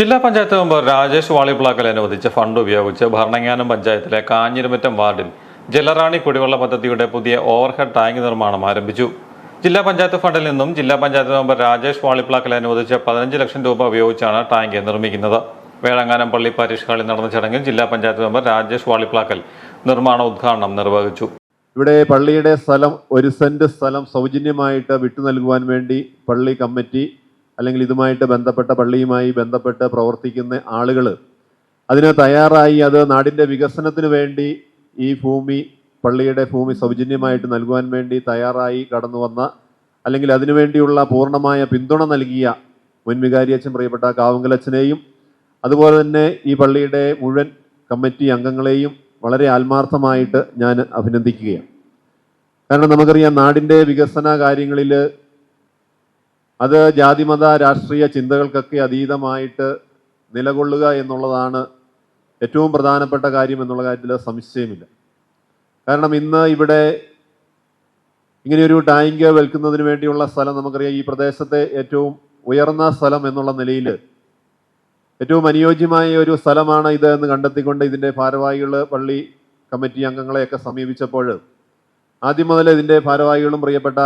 ജില്ലാ പഞ്ചായത്ത് മെമ്പർ രാജേഷ് വാളിപ്ലാക്കൽ അനുവദിച്ച ഫണ്ട് ഉപയോഗിച്ച് ഭരണങ്ങാനം പഞ്ചായത്തിലെ കാഞ്ഞിരമറ്റം വാർഡിൽ ജലറാണി കുടിവെള്ള പദ്ധതിയുടെ പുതിയ ഓവർഹെഡ് ടാങ്ക് നിർമ്മാണം ആരംഭിച്ചു. ജില്ലാ പഞ്ചായത്ത് ഫണ്ടിൽ നിന്നും ജില്ലാ പഞ്ചായത്ത് മെമ്പർ രാജേഷ് വാളിപ്ലാക്കൽ അനുവദിച്ച പതിനഞ്ച് ലക്ഷം രൂപ ഉപയോഗിച്ചാണ് ടാങ്ക് നിർമ്മിക്കുന്നത്. വേളങ്ങാനം പള്ളി പാരിഷ് ഹാളിൽ നടന്ന ചടങ്ങിൽ ജില്ലാ പഞ്ചായത്ത് മെമ്പർ രാജേഷ് വാളിപ്ലാക്കൽ നിർമ്മാണ ഉദ്ഘാടനം നിർവഹിച്ചു. ഇവിടെ പള്ളിയുടെ സ്ഥലം ഒരു സെന്റ് സ്ഥലം സൗജന്യമായിട്ട് വിട്ടു നൽകുവാൻ വേണ്ടി പള്ളി കമ്മിറ്റി അല്ലെങ്കിൽ ഇതുമായിട്ട് ബന്ധപ്പെട്ട പള്ളിയുമായി ബന്ധപ്പെട്ട് പ്രവർത്തിക്കുന്ന ആളുകൾ അതിന് തയ്യാറായി അത് നാടിന്റെ വികസനത്തിന് വേണ്ടി ഈ ഭൂമി പള്ളിയുടെ ഭൂമി സൗജന്യമായിട്ട് നൽകുവാൻ വേണ്ടി തയ്യാറായി കടന്നു വന്ന അല്ലെങ്കിൽ അതിനുവേണ്ടിയുള്ള പൂർണമായ പിന്തുണ നൽകിയ മുൻവികാരി അച്ഛൻ പ്രിയപ്പെട്ട കാവുങ്കലച്ഛനെയും അതുപോലെ തന്നെ ഈ പള്ളിയുടെ മുഴുവൻ കമ്മിറ്റി അംഗങ്ങളെയും വളരെ ആത്മാർത്ഥമായിട്ട് ഞാൻ അഭിനന്ദിക്കുകയാണ്. കാരണം നമുക്കറിയാം നാടിന്റെ വികസന കാര്യങ്ങളിൽ അത് ജാതിമത രാഷ്ട്രീയ ചിന്തകൾക്കൊക്കെ അതീതമായിട്ട് നിലകൊള്ളുക എന്നുള്ളതാണ് ഏറ്റവും പ്രധാനപ്പെട്ട കാര്യം എന്നുള്ള കാര്യത്തിൽ സംശയമില്ല. കാരണം ഇന്ന് ഇവിടെ ഇങ്ങനെയൊരു ടാങ്ക് വെൽക്കുന്നതിന് വേണ്ടിയുള്ള സ്ഥലം നമുക്കറിയാം. ഈ പ്രദേശത്തെ ഏറ്റവും ഉയർന്ന സ്ഥലം എന്നുള്ള നിലയിൽ ഏറ്റവും അനുയോജ്യമായ ഒരു സ്ഥലമാണ് ഇത് എന്ന് കണ്ടെത്തിക്കൊണ്ട് ഇതിന്റെ ഭാരവാഹികൾ പള്ളി കമ്മിറ്റി അംഗങ്ങളെയൊക്കെ സമീപിച്ചപ്പോൾ ആദ്യം മുതൽ ഇതിന്റെ ഭാരവാഹികളും പ്രിയപ്പെട്ട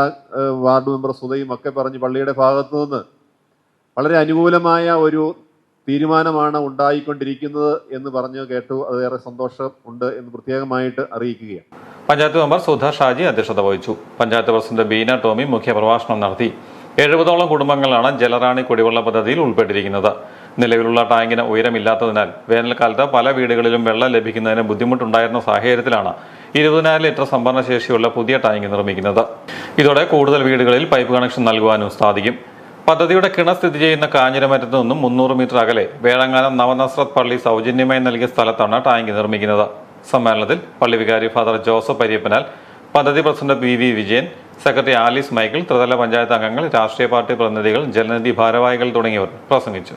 വാർഡ് മെമ്പർ സുധയും ഒക്കെ പറഞ്ഞ് പള്ളിയുടെ ഭാഗത്തു നിന്ന് വളരെ അനുകൂലമായ ഒരു തീരുമാനമാണ് ഉണ്ടായിക്കൊണ്ടിരിക്കുന്നത് എന്ന് പറഞ്ഞു കേട്ടു. അത് ഏറെ സന്തോഷം ഉണ്ട് എന്ന് പ്രത്യേകമായിട്ട് അറിയിക്കുകയാണ്. പഞ്ചായത്ത് മെമ്പർ സുധ ഷാജി അധ്യക്ഷത വഹിച്ചു. പഞ്ചായത്ത് പ്രസിഡന്റ് ബീന ടോമി മുഖ്യപ്രഭാഷണം നടത്തി. എഴുപതോളം കുടുംബങ്ങളാണ് ജലറാണി കുടിവെള്ള പദ്ധതിയിൽ ഉൾപ്പെട്ടിരിക്കുന്നത്. നിലവിലുള്ള ടാങ്കിന് ഉയരമില്ലാത്തതിനാൽ വേനൽക്കാലത്ത് പല വീടുകളിലും വെള്ളം ലഭിക്കുന്നതിന് ബുദ്ധിമുട്ടുണ്ടായിരുന്ന സാഹചര്യത്തിലാണ് ഇരുപതിനായിരം ലിറ്റർ സംഭരണ ശേഷിയുള്ള പുതിയ ടാങ്ക് നിർമ്മിക്കുന്നത്. ഇതോടെ കൂടുതൽ വീടുകളിൽ പൈപ്പ് കണക്ഷൻ നൽകുവാനും സാധിക്കും. പദ്ധതിയുടെ കിണ സ്ഥിതി ചെയ്യുന്ന കാഞ്ഞിരമറ്റത്തു നിന്നും മുന്നൂറ് മീറ്റർ അകലെ വേളങ്ങാനം നവനസ്രത് പള്ളി സൗജന്യമായി നൽകിയ സ്ഥലത്താണ് ടാങ്ക് നിർമ്മിക്കുന്നത്. സമ്മേളനത്തിൽ പള്ളി വികാരി ഫാദർ ജോസഫ് പരിയപ്പനാൽ പദ്ധതി president P V Vijayan secretary Alice Michael ത്രിതല പഞ്ചായത്ത് അംഗങ്ങൾ രാഷ്ട്രീയ പാർട്ടി പ്രതിനിധികൾ ജലനിധി ഭാരവാഹികൾ തുടങ്ങിയവർ പ്രസംഗിച്ചു.